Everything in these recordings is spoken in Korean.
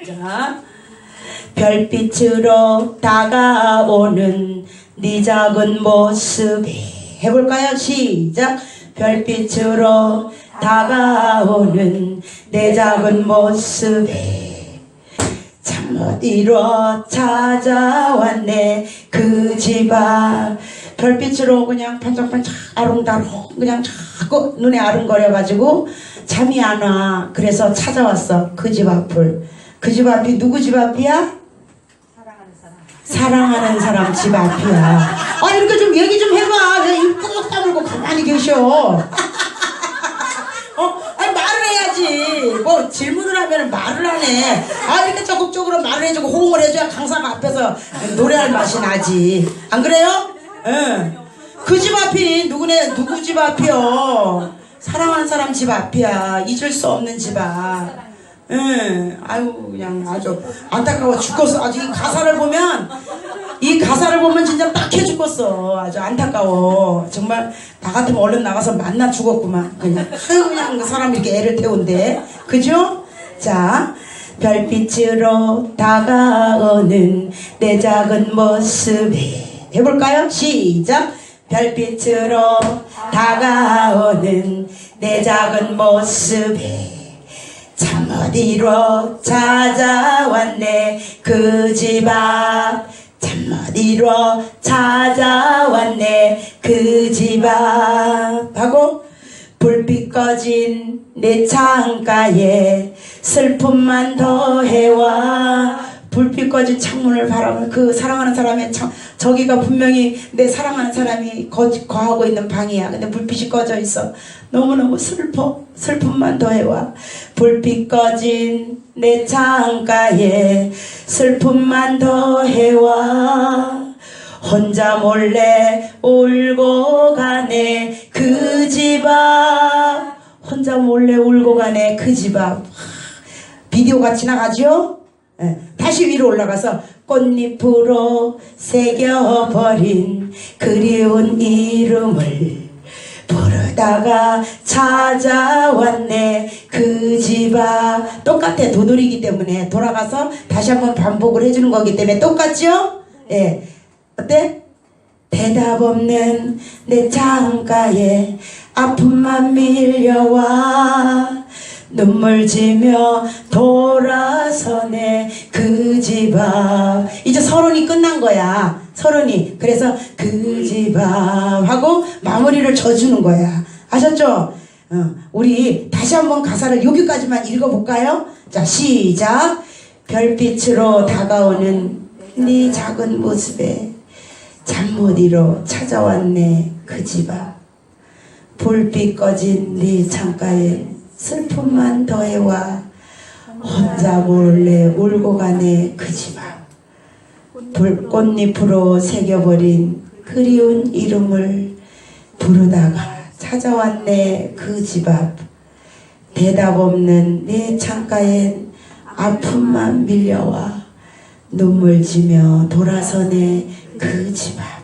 자, 별빛으로 다가오는 네 작은 모습에 해볼까요? 시작. 별빛으로 다가오는 내 작은 모습에 잠못 이뤄 찾아왔네 그 집 앞 별빛으로 그냥 반짝반짝 아롱다롱 그냥 자꾸 눈에 아른거려가지고 잠이 안 와 그래서 찾아왔어 그 집 앞을 그 집 앞이 누구 집 앞이야? 사랑하는 사람 집 앞이야 아 이렇게 좀 얘기 좀 해봐 왜 입구석 다물고 가만히 계셔 어? 아니 말을 해야지. 뭐 질문을 하면 말을 하네. 아 이렇게 적극적으로 말을 해주고 호응을 해줘야 강사가 앞에서 노래할 맛이 나지. 안 그래요? 응. 그 집 앞이 누구네 누구 집 앞이요? 사랑하는 사람 집 앞이야. 잊을 수 없는 집 앞. 응. 아유 그냥 아주 안타까워 죽겠어. 아주 이 가사를 보면 이 가사를 보면 진짜 딱해 죽겠어. 아주 안타까워. 정말 나 같으면 얼른 나가서 만나 죽었구만. 그냥 그냥 그 사람 이렇게 애를 태운데, 그죠? 자. 별빛으로 다가오는 내 작은 모습에 해볼까요? 시작. 별빛으로 다가오는 내 작은 모습에 이뤄 찾아왔네? 그 집 앞. 잠못 이뤄 찾아왔네? 그 집 앞. 하고 불빛 꺼진 내 창가에 슬픔만 더해와 불빛 꺼진 창문을 바라보는 그 사랑하는 사람의 창, 저기가 분명히 내 사랑하는 사람이 거, 거하고 있는 방이야. 근데 불빛이 꺼져 있어. 너무너무 슬퍼. 슬픔만 더해와. 불빛 꺼진 내 창가에 슬픔만 더해와. 혼자 몰래 울고 가네 그 집 앞. 혼자 몰래 울고 가네 그 집 앞. 비디오가 지나가죠? 예, 다시 위로 올라가서 꽃잎으로 새겨버린 그리운 이름을 부르다가 찾아왔네. 그집앞 똑같아. 도돌이기 때문에. 돌아가서 다시 한번 반복을 해주는 거기 때문에 똑같죠? 예. 어때? 대답 없는 내 창가에 아픔만 밀려와 눈물 지며 돌아서네 그 집 앞. 이제 서론이 끝난 거야. 서론이. 그래서 그 집 앞 하고 마무리를 져주는 거야. 아셨죠? 어, 우리 다시 한번 가사를 여기까지만 읽어볼까요? 자 시작. 별빛으로 다가오는 네 작은 모습에 잠 못 이뤄 찾아왔네 그 집 앞. 불빛 꺼진 네 창가에 슬픔만 더해와 혼자 몰래 울고 가네 그 집 앞 불꽃잎으로 새겨버린 그리운 이름을 부르다가 찾아왔네 그 집 앞 대답 없는 내 창가엔 아픔만 밀려와 눈물 지며 돌아서네 그 집 앞.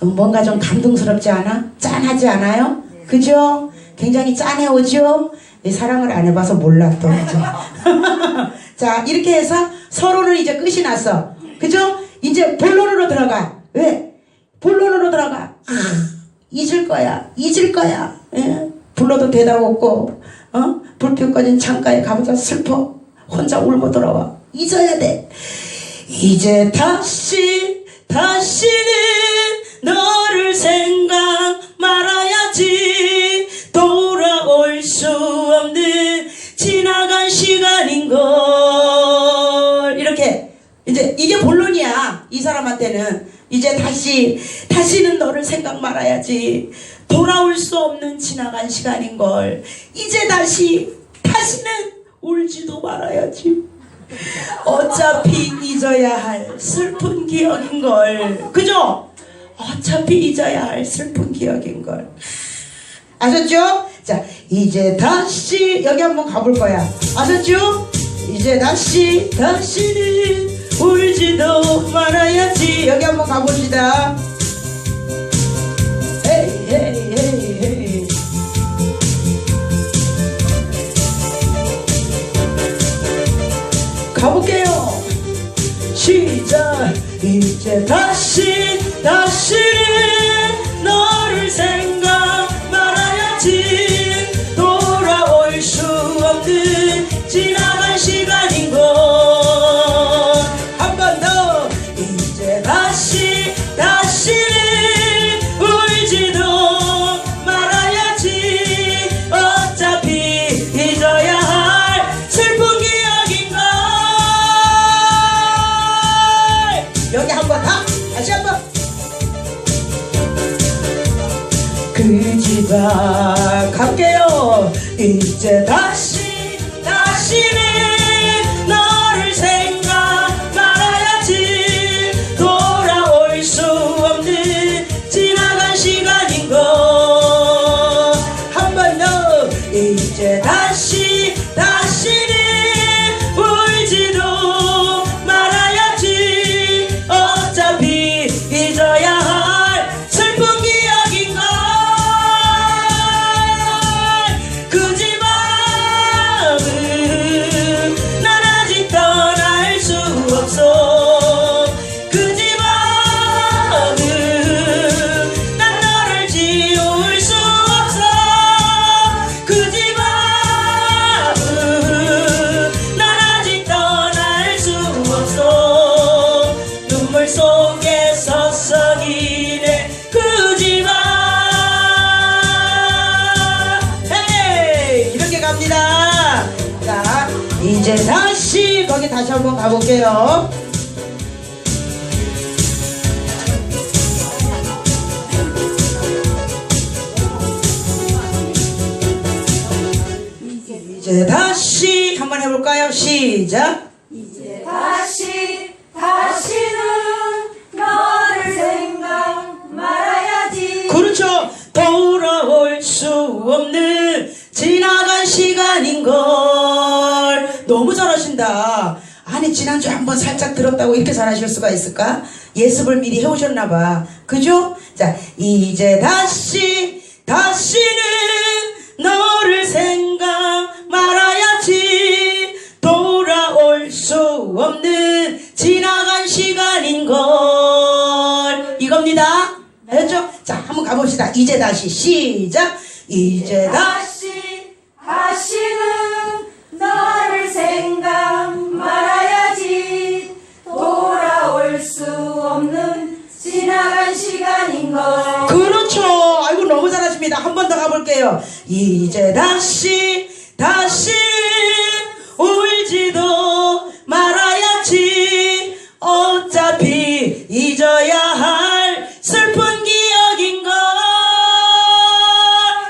뭔가 좀 감동스럽지 않아? 짠하지 않아요? 그죠? 굉장히 짠해 오죠? 이 사랑을 안 해봐서 또 그죠? 자 이렇게 해서 서로는 이제 끝이 났어 그죠? 이제 본론으로 들어가 왜? 본론으로 들어가 아, 잊을 거야 잊을 거야 예? 불러도 대답 없고 어? 불빛 꺼진 창가에 가보자 슬퍼 혼자 울고 돌아와 잊어야 돼 이제 다시 다시는 인걸 이렇게 이제 이게 본론이야 이 사람한테는 이제 다시 다시는 너를 생각 말아야지 돌아올 수 없는 지나간 시간인걸 이제 다시 다시는 울지도 말아야지 어차피 잊어야 할 슬픈 기억인걸. 그죠? 어차피 잊어야 할 슬픈 기억인걸. 아셨죠? 자, 이제 다시 여기 한번 가볼 거야. 아셨죠? 이제 다시 다시는 울지도 말아야지. 여기 한번 가봅시다. 가볼게요. 시작. 이제 다시 다시는 가볼게요 이제 다시 한번 해볼까요 시작 이제 다시 다시는 너를 생각 말아야지 그렇죠. 돌아올 수 없는 지나간 시간인 걸. 너무 잘하신다. 아니 지난주에 한번 살짝 들었다고 이렇게 잘하실 수가 있을까? 예습을 미리 해오셨나 봐. 그죠? 자, 이제 다시 다시는 너를 생각 말아야지 돌아올 수 없는 지나간 시간인 걸 이겁니다. 알죠? 자, 한번 가봅시다. 이제 다시 시작. 이제 다 다시 수 없는 지나간 시간인 걸 그렇죠. 아이고 너무 잘하십니다. 한 번 더 가볼게요. 이제 다시 다시 울지도 말아야지. 어차피 잊어야 할 슬픈 기억인 걸.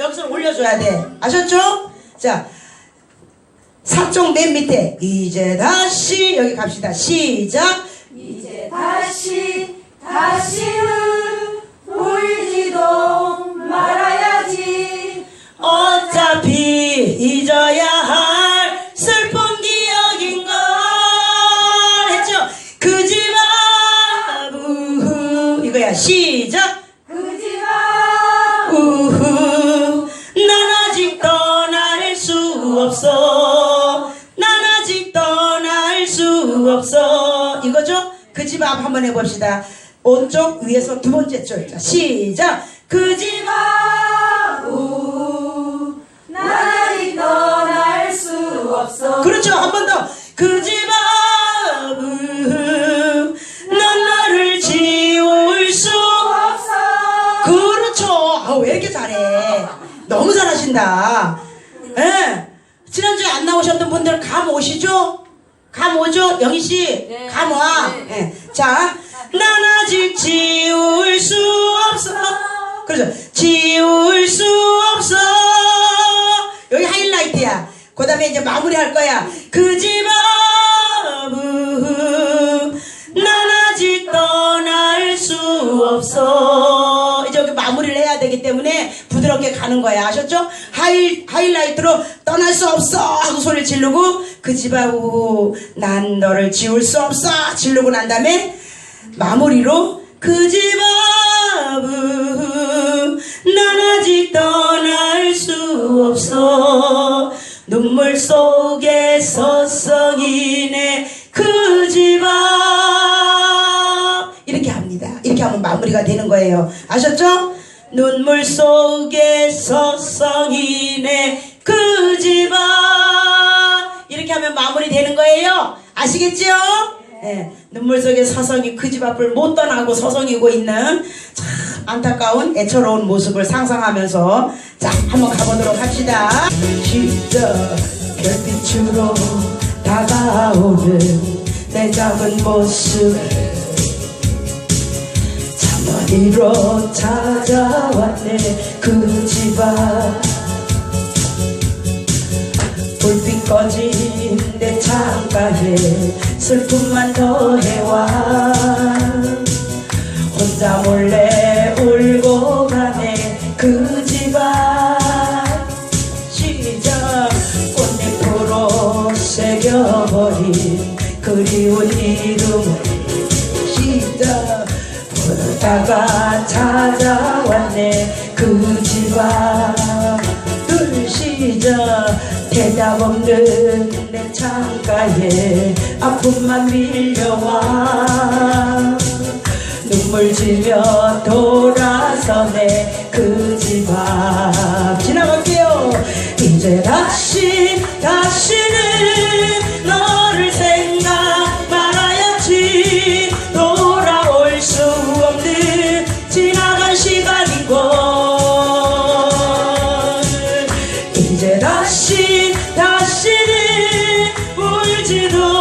여기서 올려줘야 돼. 아셨죠? 자. 사쪽 맨 밑에 이제 다시 여기 갑시다. 시작. 다시 다시는 울지도 말아야지. 어차피 잊어야 할 슬픈 기억인 걸 했죠. 그집앞 우후 이거야. 시작 집 앞 한번 해봅시다 오쪽 위에서 두 번째 줄 자, 시작 그 집 앞 우, 난 아직 떠날 수 없어 그렇죠. 한 번 더. 그 그렇죠. 너무 잘하신다. 예. 지난주에 안 나오셨던 분들 감 오시죠? 감 오죠? 영희 씨? 네. 감 와. 예. 자, 난 아직 지울 수 없어. 그렇죠. 지울 수 없어. 여기 하이라이트야. 그 다음에 이제 마무리 할 거야. 그집 앞은 난 아직 떠날 수 없어. 이제 여기 마무리를 해야 되기 때문에 부드럽게 가는 거야. 아셨죠? 하이, 하이라이트로 떠날 수 없어! 하고 소리를 지르고 그집 앞은 난 너를 지울 수 없어! 지르고 난 다음에 마무리로 그집 앞은 난 아직 떠날 수 없어 눈물 속에 서성이네 그집앞 하면 마무리가 되는 거예요. 아셨죠? 눈물 속에서 성인의 그 집아 이렇게 하면 마무리 되는 거예요. 아시겠죠? 예, 눈물 속에 서성이 그 집 앞을 못 떠나고 서성이고 있는 참 안타까운 애처로운 모습을 상상하면서 자 한번 가보도록 합시다. 시작 별빛으로 다가오는 내 작은 모습 잠머리로 찾아왔네. 그 집안 불빛 꺼진 내 창가에 슬픔만 더해와. 혼자 몰래 울고 가네. 그 집안 시작. 꽃잎으로 새겨버린 그리운 이름을 보다가 찾아왔네. 그 집안 둘 시작 대답 없는 내 창가에 아픔만 밀려와. 눈물 지며 돌아서네. 그 집 앞 지나갈게요. 이제 다시 다시 다시는 울지도